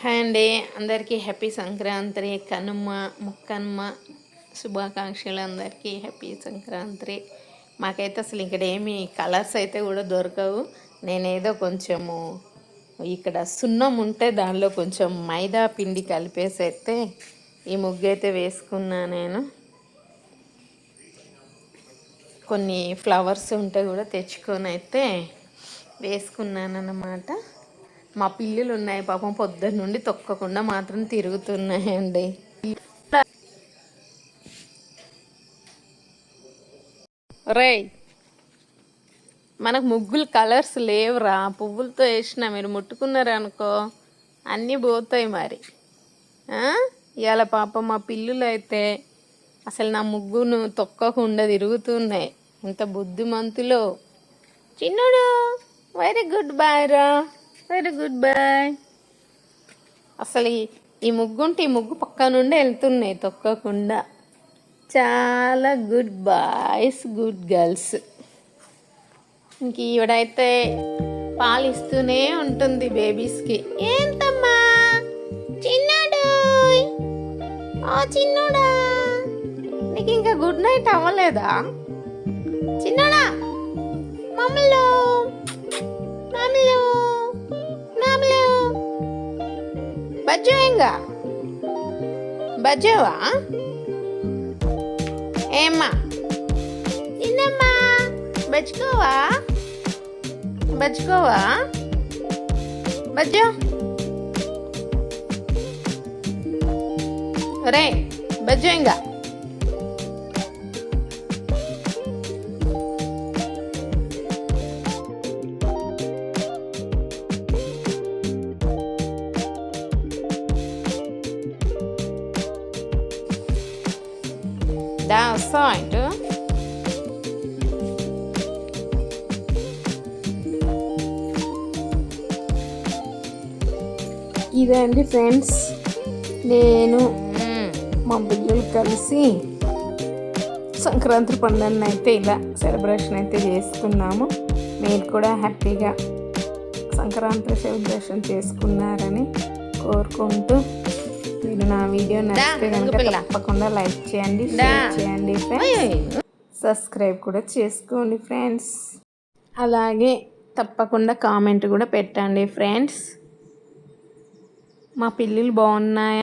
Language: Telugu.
హాయ్ అండి. అందరికీ హ్యాపీ సంక్రాంతి కనుమ ముక్కనుమ శుభాకాంక్షలు అందరికీ. హ్యాపీ సంక్రాంతి. మాకైతే అసలు ఇక్కడ ఏమి కలర్స్ అయితే కూడా దొరకవు. నేనేదో కొంచెము ఇక్కడ సున్నం ఉంటే దానిలో కొంచెం మైదా పిండి కలిపేసి అయితే ఈ ముగ్గు అయితే వేసుకున్నా నేను. కొన్ని ఫ్లవర్స్ ఉంటే కూడా తెచ్చుకొని అయితే వేసుకున్నాను అన్నమాట మా పిల్లులు ఉన్నాయి పాపం పొద్దున్న నుండి తొక్కకుండా మాత్రం తిరుగుతున్నాయండి. రే మనకు ముగ్గులు కలర్స్ లేవురా. పువ్వులతో వేసిన మీరు ముట్టుకున్నారు అనుకో అన్నీ పోతాయి మరి. ఇవాళ పాపం మా పిల్లులు అయితే అసలు నా ముగ్గును తొక్కకుండా తిరుగుతున్నాయి. ఇంత బుద్ధిమంతులో. చిన్నడు వెరీ గుడ్ బాయ్ రా. Very good boy. అసలు ఈ- ముగ్గు ఉంటే ఈ ముగ్గు పక్క నుండి వెళ్తున్నాయి తొక్కకుండా. చాలా గుడ్ బాయ్స్ గుడ్ గర్ల్స్. ఇంక ఈవిడైతే పాలు ఇస్తూనే ఉంటుంది బేబీస్కి. ఏంటమ్మా? చిన్నాడు. ఓ చిన్నోడా? నీకు ఇంకా గుడ్ నైట్ అవ్వలేదా? చిన్నోడా మమ్మలో బజ్జోయింగా బజ్జోవా? ఏమ్మా? తిన్నమ్మా. బజ్జుకోవా? బజ్జుకోవా? బజ్జో. రే బజ్జోయింగా ఇదే అండి ఫ్రెండ్స్ నేను మా పిల్లలు కలిసి సంక్రాంతి పండుగను అయితే ఇలా సెలబ్రేషన్ అయితే చేసుకున్నాము మీరు కూడా హ్యాపీగా సంక్రాంతి సెలబ్రేషన్ చేసుకున్నారని కోరుకుంటూ మీరు నా వీడియో నచ్చితే కనుక. తప్పకుండా లైక్ చేయండి. షేర్ చేయండి ఫ్రెండ్స్ సబ్స్క్రైబ్ కూడా చేసుకోండి ఫ్రెండ్స్ అలాగే తప్పకుండా కామెంట్ కూడా పెట్టండి ఫ్రెండ్స్ మా పిల్లలు బాగున్నాయా?